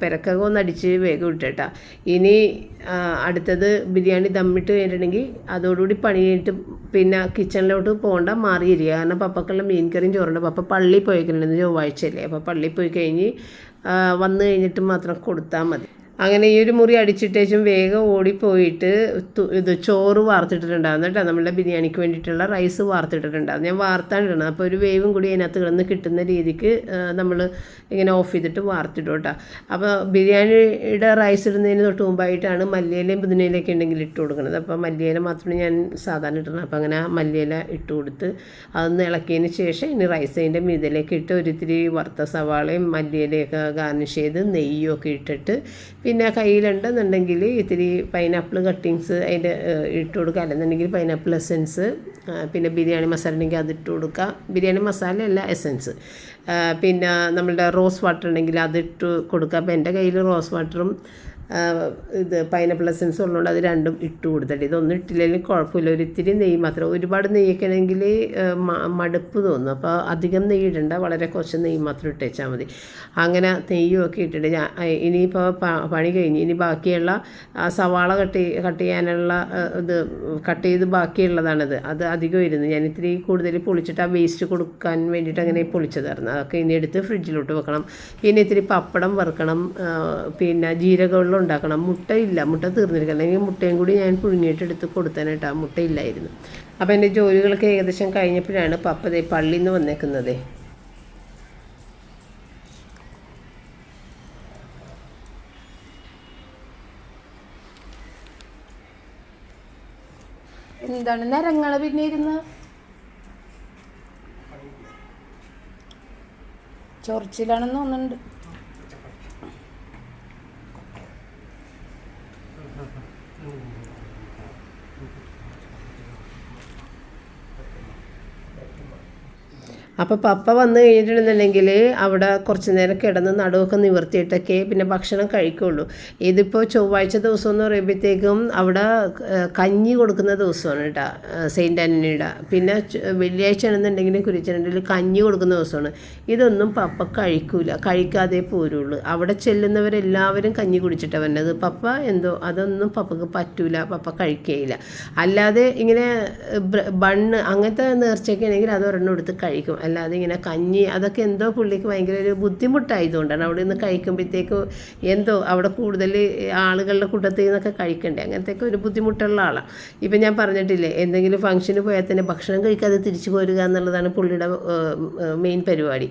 പെരക്കകം ഒന്ന് അടിച്ച് വേഗം ഇട്ടേട്ടാ. ഇനി അടുത്തത് ബിരിയാണി ദമ്മിട്ട് കഴിഞ്ഞിട്ടുണ്ടെങ്കിൽ അതോടുകൂടി പണി കഴിഞ്ഞിട്ട് പിന്നെ കിച്ചണിലോട്ട് പോകണ്ട മാറിയിരിക്കുക കാരണം പപ്പക്കുള്ള മീൻ കറിയും ചോറുണ്ട്. പപ്പ പള്ളിയിൽ പോയിക്കുന്നുണ്ട് ചൊവ്വാഴ്ചയല്ലേ. അപ്പോൾ പള്ളിയിൽ പോയി കഴിഞ്ഞ് വന്ന് കഴിഞ്ഞിട്ട് മാത്രം കൊടുത്താൽ മതി. അങ്ങനെ ഈ ഒരു മുറി അടിച്ചിട്ടേച്ചും വേഗം ഓടിപ്പോയിട്ട് ഇത് ചോറ് വാർത്തിട്ടിട്ടുണ്ടായിരുന്നു കേട്ടോ. നമ്മളുടെ ബിരിയാണിക്ക് വേണ്ടിയിട്ടുള്ള റൈസ് വാർത്തിട്ടിട്ടുണ്ടായിരുന്നു. ഞാൻ വാർത്താണ് അപ്പോൾ ഒരു വേവും കൂടി അതിനകത്ത് കിടന്ന് കിട്ടുന്ന രീതിക്ക് നമ്മൾ ഇങ്ങനെ ഓഫ് ചെയ്തിട്ട് വാർത്തിട്ടു കേട്ടോ. അപ്പോൾ ബിരിയാണിയുടെ റൈസ് ഇടുന്നതിന് തൊട്ട് മുമ്പായിട്ടാണ് മല്ലിയിലയും പുതിനയിലൊക്കെ ഉണ്ടെങ്കിൽ ഇട്ട് കൊടുക്കുന്നത്. അപ്പോൾ മല്ലിയില മാത്രമേ ഞാൻ സാധാരണ ഇടണം അപ്പോൾ അങ്ങനെ മല്ലിയില ഇട്ട് കൊടുത്ത് അതൊന്ന് ഇളക്കിയതിന് ശേഷം ഇനി റൈസ് അതിന്റെ മീതിലേക്ക് ഇട്ട് ഒരിത്തിരി വറുത്ത സവാളയും മല്ലിയിലയൊക്കെ ഗാർണിഷ് ചെയ്ത് നെയ്യൊക്കെ ഇട്ടിട്ട് പിന്നെ കയ്യിലുണ്ടെന്നുണ്ടെങ്കിൽ ഇത്തിരി പൈനാപ്പിൾ കട്ടിങ്സ് അതിന്റെ ഇട്ട് കൊടുക്കുക. അല്ലെന്നുണ്ടെങ്കിൽ പൈനാപ്പിൾ എസൻസ് പിന്നെ ബിരിയാണി മസാല ഉണ്ടെങ്കിൽ അത് ഇട്ട് കൊടുക്കുക. ബിരിയാണി മസാല അല്ല എസൻസ് പിന്നെ നമ്മളുടെ റോസ് വാട്ടർ ഉണ്ടെങ്കിൽ അതിട്ട് കൊടുക്കുക. അപ്പോൾ എന്റെ കയ്യിൽ റോസ് വാട്ടറും ഇത് പൈനാപ്പിൾ എസൻസ് ഉള്ളതുകൊണ്ട് അത് രണ്ടും ഇട്ട് കൊടുത്തിട്ട് ഇതൊന്നും ഇട്ടില്ലെങ്കിൽ കുഴപ്പമില്ല. ഒരു ഇത്തിരി നെയ്യ് മാത്രം. ഒരുപാട് നെയ്യൊക്കെയാണെങ്കിൽ മടുപ്പ് തോന്നും. അപ്പോൾ അധികം നെയ്യ് ഇടണ്ട. വളരെ കുറച്ച് നെയ്യ് മാത്രം ഇട്ടേച്ചാൽ മതി. അങ്ങനെ നെയ്യും ഒക്കെ ഇട്ടിട്ട് ഞാൻ ഇനിയിപ്പോൾ പണി കഴിഞ്ഞ്. ഇനി ബാക്കിയുള്ള സവാള കട്ട് കട്ട് ചെയ്യാനുള്ള ഇത് കട്ട് ചെയ്ത് ബാക്കിയുള്ളതാണത്. അത് അധികം ഇരുന്നു ഞാൻ ഇത്തിരി കൂടുതൽ പൊളിച്ചിട്ട് ആ വേസ്റ്റ് കൊടുക്കാൻ വേണ്ടിയിട്ട് അങ്ങനെ പൊളിച്ചതായിരുന്നു. അതൊക്കെ ഇനി എടുത്ത് ഫ്രിഡ്ജിലോട്ട് വെക്കണം. ഇനി ഇത്തിരി പപ്പടം വറുക്കണം. പിന്നെ പിന്നെ ജീരകവെള്ളം ഉണ്ടാക്കണം. മുട്ടയില്ല ഇല്ല. മുട്ട തീർന്നിരിക്കണം. അല്ലെങ്കിൽ മുട്ടയും കൂടി ഞാൻ പുഴുങ്ങിയിട്ട് എടുത്ത് കൊടുത്താനായിട്ട്. ആ മുട്ട ഇല്ലായിരുന്നു. അപ്പോൾ എന്റെ ജോലികളൊക്കെ ഏകദേശം കഴിഞ്ഞപ്പോഴാണ് പപ്പതേ പള്ളിയിൽ നിന്ന് വന്നേക്കുന്നത്. എന്താണ്? നിറങ്ങൾ പിന്നെ ഇരുന്ന്? ചൊറിച്ചിലാണെന്ന് തോന്നുന്നുണ്ട്. അപ്പോൾ പപ്പ വന്നു കഴിഞ്ഞിട്ടുണ്ടെന്നുണ്ടെങ്കിൽ അവിടെ കുറച്ച് നേരം കിടന്ന് നടുവൊക്കെ നിവർത്തിയിട്ടൊക്കെ പിന്നെ ഭക്ഷണം കഴിക്കുള്ളൂ. ഇതിപ്പോൾ ചൊവ്വാഴ്ച ദിവസം എന്ന് പറയുമ്പോഴത്തേക്കും അവിടെ കഞ്ഞി കൊടുക്കുന്ന ദിവസമാണ് കേട്ടോ സെയിന്റ് ആന്റണിയുടെ പിന്നെ വെള്ളിയാഴ്ച ആണെന്നുണ്ടെങ്കിൽ കുരിച്ചിട്ടുണ്ടെങ്കിൽ കഞ്ഞി കൊടുക്കുന്ന ദിവസമാണ്. ഇതൊന്നും പപ്പ കഴിക്കൂല കഴിക്കാതെ പോരുള്ളൂ. അവിടെ ചെല്ലുന്നവരെല്ലാവരും കഞ്ഞി കുടിച്ചിട്ടാണ് വന്നത് പപ്പ എന്തോ അതൊന്നും പപ്പക്ക് പറ്റൂല പപ്പ കഴിക്കുകയില്ല അല്ലാതെ ഇങ്ങനെ ബണ്ണ് അങ്ങനത്തെ നേർച്ചയൊക്കെ ആണെങ്കിൽ അത് ഒരെണ്ണം എടുത്ത് കഴിക്കും. അല്ലാതെ ഇങ്ങനെ കഞ്ഞി അതൊക്കെ എന്തോ പുള്ളിക്ക് ഭയങ്കര ഒരു ബുദ്ധിമുട്ടായതുകൊണ്ടാണ് അവിടെ നിന്ന് കഴിക്കുമ്പോഴത്തേക്ക് എന്തോ അവിടെ കൂടുതൽ ആളുകളുടെ കൂട്ടത്തിൽ നിന്നൊക്കെ കഴിക്കണ്ടേ? അങ്ങനത്തെയൊക്കെ ഒരു ബുദ്ധിമുട്ടുള്ള ആളാണ് ഇപ്പം ഞാൻ പറഞ്ഞിട്ടില്ലേ എന്തെങ്കിലും ഫംഗ്ഷന് പോയാൽ തന്നെ ഭക്ഷണം കഴിക്കാതെ തിരിച്ചു പോരുക എന്നുള്ളതാണ് പുള്ളിയുടെ മെയിൻ പരിപാടി.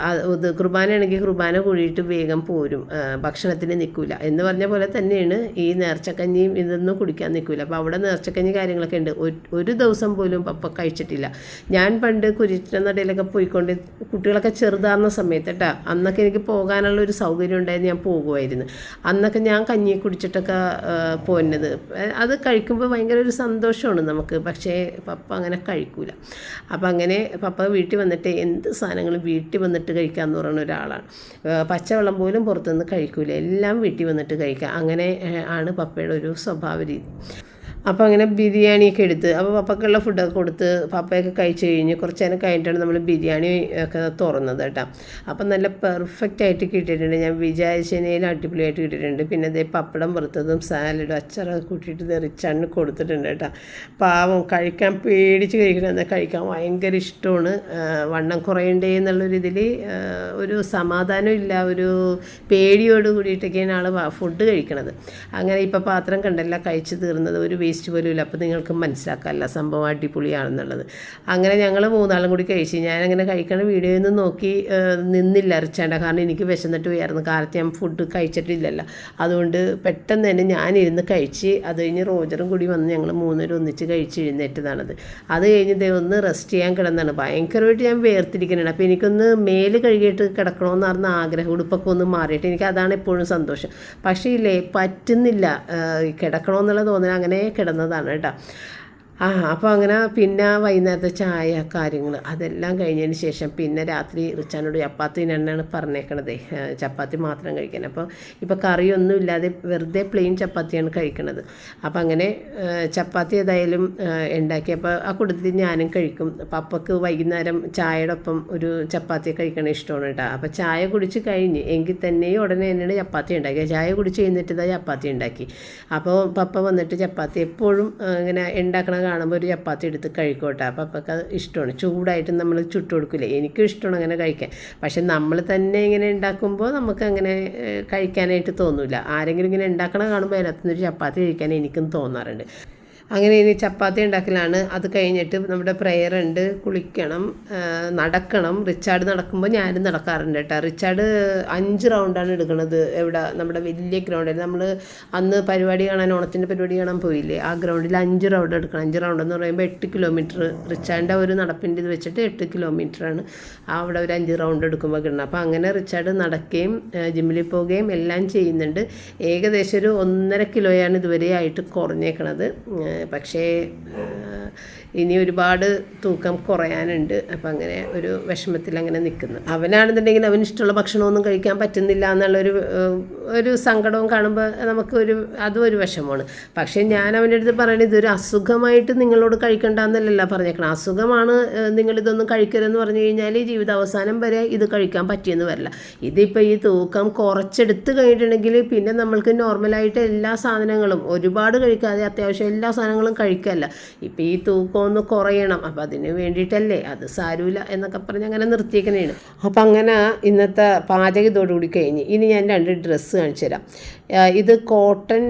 അത് ഇത് കുർബാനയാണെങ്കിൽ കുർബാന കൂടിയിട്ട് വേഗം പോരും. ഭക്ഷണത്തിന് നിൽക്കില്ല. എന്ന് പറഞ്ഞ പോലെ തന്നെയാണ് ഈ നേർച്ചക്കഞ്ഞിയും ഇതൊന്നും കുടിക്കാൻ നിൽക്കില്ല. അപ്പോൾ അവിടെ നേർച്ചക്കഞ്ഞി കാര്യങ്ങളൊക്കെ ഉണ്ട്. ഒരു- ദിവസം പോലും പപ്പ കഴിച്ചിട്ടില്ല. ഞാൻ പണ്ട് കുരിറ്റനടയിലൊക്കെ പോയിക്കൊണ്ട് കുട്ടികളൊക്കെ ചെറുതാകുന്ന സമയത്ത് കേട്ടോ അന്നൊക്കെ എനിക്ക് പോകാനുള്ള ഒരു സൗകര്യം ഉണ്ടായിരുന്നു ഞാൻ പോകുമായിരുന്നു അന്നൊക്കെ ഞാൻ കഞ്ഞി കുടിച്ചിട്ടൊക്കെ പോരുന്നത് അത് കഴിക്കുമ്പോൾ ഭയങ്കര ഒരു സന്തോഷമാണ് നമുക്ക്. പക്ഷേ പപ്പ അങ്ങനെ കഴിക്കൂല. അപ്പം അങ്ങനെ പപ്പ വീട്ടിൽ വന്നിട്ട് എന്ത് സാധനങ്ങളും വീട്ടിൽ വന്നിട്ട് കഴിക്കാമെന്ന് പറയുന്ന ഒരാളാണ്. പച്ചവെള്ളം പോലും പുറത്തുനിന്ന് കഴിക്കൂല. എല്ലാം വീട്ടിൽ വന്നിട്ട് കഴിക്കുക അങ്ങനെ ആണ് പപ്പയുടെ ഒരു സ്വഭാവ രീതി അപ്പോൾ അങ്ങനെ ബിരിയാണിയൊക്കെ എടുത്ത് അപ്പോൾ പപ്പക്കുള്ള ഫുഡൊക്കെ കൊടുത്ത് പപ്പയൊക്കെ കഴിച്ച് കഴിഞ്ഞ് കുറച്ച് നേരം കഴിഞ്ഞിട്ടാണ് നമ്മൾ ബിരിയാണി ഒക്കെ തുറന്നത് കേട്ടോ. അപ്പം നല്ല പെർഫെക്റ്റ് ആയിട്ട് കിട്ടിയിട്ടുണ്ട്. ഞാൻ വിചാരിച്ചതിനേലും അടിപൊളിയായിട്ട് കിട്ടിയിട്ടുണ്ട്. പിന്നെ അതേ പപ്പടം വറുത്തതും സാലഡും അച്ചാറൊക്കെ കൂട്ടിയിട്ട് ഇത് കൊടുത്തിട്ടുണ്ട് കേട്ടോ. പാവം കഴിക്കാൻ പേടിച്ച് കഴിക്കണം. എന്നാൽ കഴിക്കാൻ ഭയങ്കര ഇഷ്ടമാണ്. വണ്ണം കുറയണ്ടേ എന്നുള്ളൊരു ഇതിൽ ഒരു സമാധാനം ഇല്ല ഒരു പേടിയോട് കൂടിയിട്ടൊക്കെയാണ് ആൾ ഫുഡ് കഴിക്കണത്. അങ്ങനെ ഇപ്പോൾ പാത്രം കണ്ടല്ല കഴിച്ച് തീർന്നത്. ഒരു വേസ്റ്റ് പോലും ഇല്ല അപ്പോൾ നിങ്ങൾക്ക് മനസ്സിലാക്കാമല്ല സംഭവം അടിപൊളിയാണെന്നുള്ളത്. അങ്ങനെ ഞങ്ങൾ മൂന്നാളും കൂടി കഴിച്ച് ഞാനങ്ങനെ കഴിക്കണ വീഡിയോയിൽ നിന്ന് നോക്കി നിന്നില്ല അരച്ചാണ്ട കാരണം എനിക്ക് വിശന്നിട്ട് പോയായിരുന്നു കാലത്ത് ഞാൻ ഫുഡ് കഴിച്ചിട്ടില്ലല്ലോ. അതുകൊണ്ട് പെട്ടെന്ന് തന്നെ ഞാനിരുന്ന് കഴിച്ച് അത് കഴിഞ്ഞ് റോജറും കൂടി വന്ന് ഞങ്ങൾ മൂന്നുപേരും ഒന്നിച്ച് കഴിച്ച് എഴുന്നേറ്റതാണത്. അത് കഴിഞ്ഞ് ഒന്ന് റെസ്റ്റ് ചെയ്യാൻ കിടന്നാണ്. ഭയങ്കരമായിട്ട് ഞാൻ വേർതിരിക്കുന്നുണ്ട് അപ്പോൾ എനിക്കൊന്ന് മേൽ കഴുകിയിട്ട് കിടക്കണമെന്നായിരുന്നു ആഗ്രഹം ഉടുപ്പൊക്കെ ഒന്ന് മാറിയിട്ട് എനിക്ക് അതാണ് എപ്പോഴും സന്തോഷം. പക്ഷേ ഇല്ലേ പറ്റുന്നില്ല. കിടക്കണമെന്നുള്ള തോന്നൽ അങ്ങനെ കിടന്നതാണ് കേട്ടോ. ആ അപ്പോൾ അങ്ങനെ പിന്നെ വൈകുന്നേരത്തെ ചായ കാര്യങ്ങൾ അതെല്ലാം കഴിഞ്ഞതിന് ശേഷം പിന്നെ രാത്രി റിച്ചാനോട് ചപ്പാത്തി തന്നെയാണ് പറഞ്ഞേക്കണത്? ചപ്പാത്തി മാത്രം കഴിക്കണം. അപ്പോൾ ഇപ്പോൾ കറിയൊന്നും ഇല്ലാതെ വെറുതെ പ്ലെയിൻ ചപ്പാത്തിയാണ് കഴിക്കണത്. അപ്പോൾ അങ്ങനെ ചപ്പാത്തി ഏതായാലും ഉണ്ടാക്കിയപ്പോൾ ആ കൂട്ടത്തിൽ ഞാനും കഴിക്കും. പപ്പക്ക് വൈകുന്നേരം ചായയുടെ ഒപ്പം ഒരു ചപ്പാത്തി കഴിക്കണ ഇഷ്ടമാണ് കേട്ടോ. അപ്പോൾ ചായ കുടിച്ച് കഴിഞ്ഞ് എങ്കിൽ തന്നെയും ഉടനെ തന്നെയാണ് ചപ്പാത്തി ഉണ്ടാക്കിയത്. ചായ കുടിച്ച് കഴിഞ്ഞിട്ട് ചപ്പാത്തി ഉണ്ടാക്കി. അപ്പോൾ പപ്പ വന്നിട്ട് ചപ്പാത്തി എപ്പോഴും ഇങ്ങനെ ഉണ്ടാക്കണ കാണുമ്പോൾ ഒരു ചപ്പാത്തി എടുത്ത് കഴിക്കോട്ടെ. അപ്പോൾ അപ്പൊക്കെ അത് ഇഷ്ടമാണ്. ചൂടായിട്ട് നമ്മൾ ചുട്ട് കൊടുക്കില്ലേ എനിക്കും ഇഷ്ടമാണ് അങ്ങനെ കഴിക്കാൻ. പക്ഷെ നമ്മൾ തന്നെ ഇങ്ങനെ ഉണ്ടാക്കുമ്പോൾ നമുക്ക് അങ്ങനെ കഴിക്കാനായിട്ട് തോന്നില്ല ആരെങ്കിലും ഇങ്ങനെ ഉണ്ടാക്കണ കാണുമ്പോൾ അതിനകത്തുനിന്ന് ഒരു ചപ്പാത്തി കഴിക്കാൻ എനിക്കും തോന്നാറുണ്ട്. അങ്ങനെ ഇനി ചപ്പാത്തി ഉണ്ടാക്കലാണ്. അത് കഴിഞ്ഞിട്ട് നമ്മുടെ പ്രെയർ ഉണ്ട്. കുളിക്കണം നടക്കണം. റിച്ചാർഡ് നടക്കുമ്പോൾ ഞാനും നടക്കാറുണ്ട് കേട്ടോ. റിച്ചാർഡ് അഞ്ച് റൗണ്ടാണ് എടുക്കുന്നത് എവിടെ? നമ്മുടെ വലിയ ഗ്രൗണ്ടിൽ നമ്മൾ അന്ന് പരിപാടി കാണാൻ ഓണത്തിന്റെ പരിപാടി കാണാൻ പോയില്ലേ? ആ ഗ്രൗണ്ടിൽ അഞ്ച് റൗണ്ട് എടുക്കണം. അഞ്ച് റൗണ്ട് എന്ന് പറയുമ്പോൾ എട്ട് കിലോമീറ്റർ റിച്ചാർഡിന്റെ ഒരു നടപ്പിന്റെ ഇത് വെച്ചിട്ട് എട്ട് കിലോമീറ്ററാണ് അവിടെ ഒരു അഞ്ച് റൗണ്ട് എടുക്കുമ്പോൾ കിട്ടണം അപ്പോൾ അങ്ങനെ റിച്ചാർഡ് നടക്കുകയും ജിമ്മിൽ പോവുകയും എല്ലാം ചെയ്യുന്നുണ്ട്. ഏകദേശം ഒരു ഒന്നര കിലോയാണ് ഇതുവരെ ആയിട്ട് കുറഞ്ഞേക്കണത്. പക്ഷേ ഇനി ഒരുപാട് തൂക്കം കുറയാനുണ്ട്. അപ്പം അങ്ങനെ ഒരു വിഷമത്തിൽ അങ്ങനെ നിൽക്കുന്നു. അവനാണെന്നുണ്ടെങ്കിൽ അവന് ഇഷ്ടമുള്ള ഭക്ഷണമൊന്നും കഴിക്കാൻ പറ്റുന്നില്ല എന്നുള്ളൊരു ഒരു സങ്കടവും കാണുമ്പോൾ നമുക്ക് ഒരു അതും ഒരു വിഷമമാണ്. പക്ഷേ ഞാൻ അവന്റെ അടുത്ത് പറയണത് ഇതൊരു അസുഖമായിട്ട് നിങ്ങളോട് കഴിക്കണ്ട എന്നല്ലല്ല പറഞ്ഞേക്കണം. അസുഖമാണ് നിങ്ങളിതൊന്നും കഴിക്കരുതെന്ന് പറഞ്ഞു കഴിഞ്ഞാൽ ജീവിതാവസാനം വരെ ഇത് കഴിക്കാൻ പറ്റിയെന്ന് വരില്ല. ഇതിപ്പോൾ ഈ തൂക്കം കുറച്ചെടുത്ത് കഴിഞ്ഞിട്ടുണ്ടെങ്കിൽ പിന്നെ നമ്മൾക്ക് നോർമലായിട്ട് എല്ലാ സാധനങ്ങളും ഒരുപാട് കഴിക്കാതെ അത്യാവശ്യം എല്ലാ സാധനങ്ങളും കഴിക്കല്ല. ഇപ്പം ഈ തൂക്കം ഒന്ന് കുറയണം. അപ്പം അതിന് വേണ്ടിയിട്ടല്ലേ? അത് സാരമില്ല എന്നൊക്കെ പറഞ്ഞ് അങ്ങനെ നിർത്തിയേക്കണേണ്. അപ്പം അങ്ങനെ ഇന്നത്തെ പാചകത്തോടുകൂടി കഴിഞ്ഞ്. ഇനി ഞാൻ രണ്ട് ഡ്രസ്സ് കാണിച്ചു തരാം. ഇത് കോട്ടൺ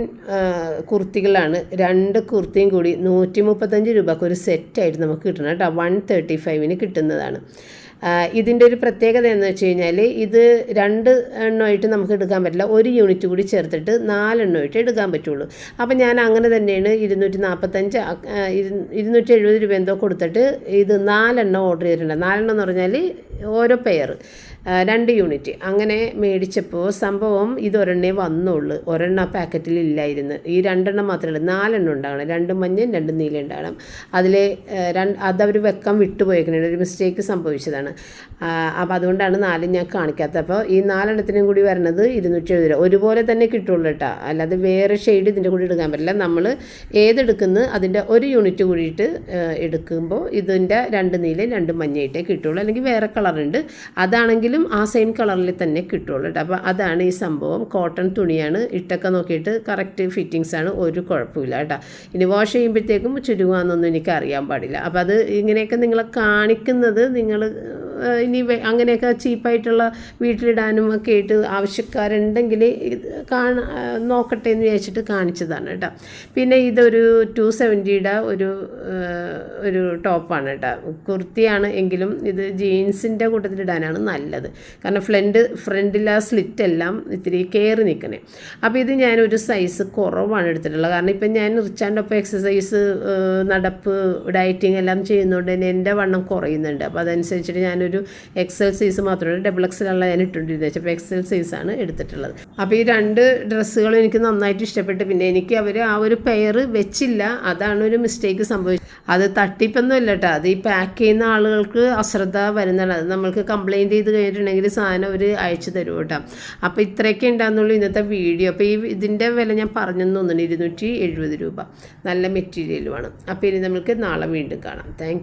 കുർത്തികളാണ്. രണ്ട് കുർത്തിയും കൂടി നൂറ്റി മുപ്പത്തഞ്ച് രൂപക്ക് ഒരു സെറ്റായിട്ട് നമുക്ക് കിട്ടണം കേട്ടോ. വൺ തേർട്ടി ഫൈവിന് കിട്ടുന്നതാണ്. ഇതിന്റെ ഒരു പ്രത്യേകത എന്ന് വെച്ച് കഴിഞ്ഞാൽ ഇത് രണ്ട് എണ്ണമായിട്ട് നമുക്ക് എടുക്കാൻ പറ്റില്ല. ഒരു യൂണിറ്റ് കൂടി ചേർത്തിട്ട് നാലെണ്ണമായിട്ട് എടുക്കാൻ പറ്റുള്ളൂ. അപ്പം ഞാൻ അങ്ങനെ തന്നെയാണ് ഇരുന്നൂറ്റി നാൽപ്പത്തഞ്ച് ഇരുന്നൂറ്റി എഴുപത് രൂപ എന്തോ കൊടുത്തിട്ട് ഇത് നാലെണ്ണം ഓർഡർ ചെയ്തിട്ടുണ്ട്. നാലെണ്ണം എന്ന് പറഞ്ഞാൽ ഓരോ പെയർ രണ്ട് യൂണിറ്റ് അങ്ങനെ മേടിച്ചപ്പോൾ സംഭവം ഇതൊരെണ്ണേ വന്നുള്ളു. ഒരെണ്ണം പാക്കറ്റിൽ ഇല്ലായിരുന്നു. ഈ രണ്ടെണ്ണം മാത്രമേ ഉള്ളൂ. നാലെണ്ണം ഉണ്ടാകണം രണ്ട് മഞ്ഞയും രണ്ട് നീല ഉണ്ടാകണം അതിൽ രണ്ട് അതവർ വെക്കാൻ വിട്ടുപോയേക്കണേ ഒരു മിസ്റ്റേക്ക് സംഭവിച്ചതാണ്. അപ്പോൾ അതുകൊണ്ടാണ് നാലും ഞാൻ കാണിക്കാത്തത്. അപ്പോൾ ഈ നാലെണ്ണത്തിനും കൂടി വരണത് ഇരുന്നൂറ്റി എഴുപത് രൂപ. ഒരുപോലെ തന്നെ കിട്ടുള്ളൂ കേട്ടോ അല്ലാതെ വേറെ ഷെയ്ഡ് ഇതിന്റെ കൂടി എടുക്കാൻ പറ്റില്ല. നമ്മൾ ഏതെടുക്കുന്നു അതിന്റെ ഒരു യൂണിറ്റ് കൂടിയിട്ട് എടുക്കുമ്പോൾ ഇതിന്റെ രണ്ട് നീലയും രണ്ട് മഞ്ഞയിട്ടേ കിട്ടുള്ളൂ. അല്ലെങ്കിൽ വേറെ കളറുണ്ട്. അതാണെങ്കിലും ആ സെയിം കളറിൽ തന്നെ കിട്ടുള്ളൂ കേട്ടോ അപ്പോൾ അതാണ് ഈ സംഭവം. കോട്ടൺ തുണിയാണ്. ഇട്ടൊക്കെ നോക്കിയിട്ട് കറക്റ്റ് ഫിറ്റിങ്സ് ആണ്. ഒരു കുഴപ്പമില്ല കേട്ടോ ഇനി വാഷ് ചെയ്യുമ്പോഴത്തേക്കും ചുരുങ്ങാന്നൊന്നും എനിക്ക് അറിയാൻ പാടില്ല. അപ്പോൾ അത് ഇങ്ങനെയൊക്കെ നിങ്ങളെ കാണിക്കുന്നത് നിങ്ങൾ ഇനി അങ്ങനെയൊക്കെ ചീപ്പായിട്ടുള്ള വീട്ടിലിടാനും ഒക്കെ ആയിട്ട് ആവശ്യക്കാരുണ്ടെങ്കിൽ കാണ നോക്കട്ടെ എന്ന് വിചാരിച്ചിട്ട് കാണിച്ചതാണ് കേട്ടോ പിന്നെ ഇതൊരു ടു സെവന്റിയുടെ ഒരു ഒരു ടോപ്പാണ് കേട്ടോ കുർത്തിയാണ് എങ്കിലും ഇത് ജീൻസിന്റെ കൂട്ടത്തിലിടാനാണ് നല്ലത്. കാരണം ഫ്രണ്ട് ഫ്രണ്ടിലെ സ്ലിറ്റ് എല്ലാം ഇത്തിരി കയറി നിൽക്കണേ. അപ്പോൾ ഇത് ഞാനൊരു സൈസ് കുറവാണ് എടുത്തിട്ടുള്ളത്. കാരണം ഇപ്പം ഞാൻ റിച്ചാൻഡൊപ്പം എക്സസൈസ് നടപ്പ് ഡയറ്റിംഗ് എല്ലാം ചെയ്യുന്നതുകൊണ്ട് തന്നെ എന്റെ വണ്ണം കുറയുന്നുണ്ട്. അപ്പോൾ അതനുസരിച്ചിട്ട് ഞാനൊരു എക്സൽ സൈസ് മാത്രമേ ഡബിൾ എക്സലുള്ള ഞാൻ ഇട്ടുകൊണ്ടിരുന്നത് വെച്ചപ്പോൾ എക്സൽ സൈസാണ് എടുത്തിട്ടുള്ളത്. അപ്പോൾ ഈ രണ്ട് ഡ്രസ്സുകളും എനിക്ക് നന്നായിട്ട് ഇഷ്ടപ്പെട്ടു പിന്നെ എനിക്ക് അവർ ആ ഒരു പെയർ വെച്ചില്ല. അതാണ് ഒരു മിസ്റ്റേക്ക് സംഭവിച്ചത്. അത് തട്ടിപ്പൊന്നും ഇല്ല കേട്ടോ അത് ഈ പാക്ക് ചെയ്യുന്ന ആളുകൾക്ക് അശ്രദ്ധ വരുന്നതാണ്. നമ്മൾക്ക് കംപ്ലയിന്റ് ചെയ്ത് കഴിഞ്ഞിട്ടുണ്ടെങ്കിൽ സാധനം അവർ അയച്ചു തരും കേട്ടോ. അപ്പോൾ ഇത്രയൊക്കെ ഉണ്ടാകുന്നുള്ളൂ ഇന്നത്തെ വീഡിയോ അപ്പോൾ ഈ ഇതിന്റെ വില ഞാൻ പറഞ്ഞെന്ന് തോന്നുന്നുണ്ട് ഇരുന്നൂറ്റി എഴുപത് രൂപ. നല്ല മെറ്റീരിയലുമാണ് അപ്പോൾ ഇനി നമുക്ക് നാളെ വീണ്ടും കാണാം. താങ്ക്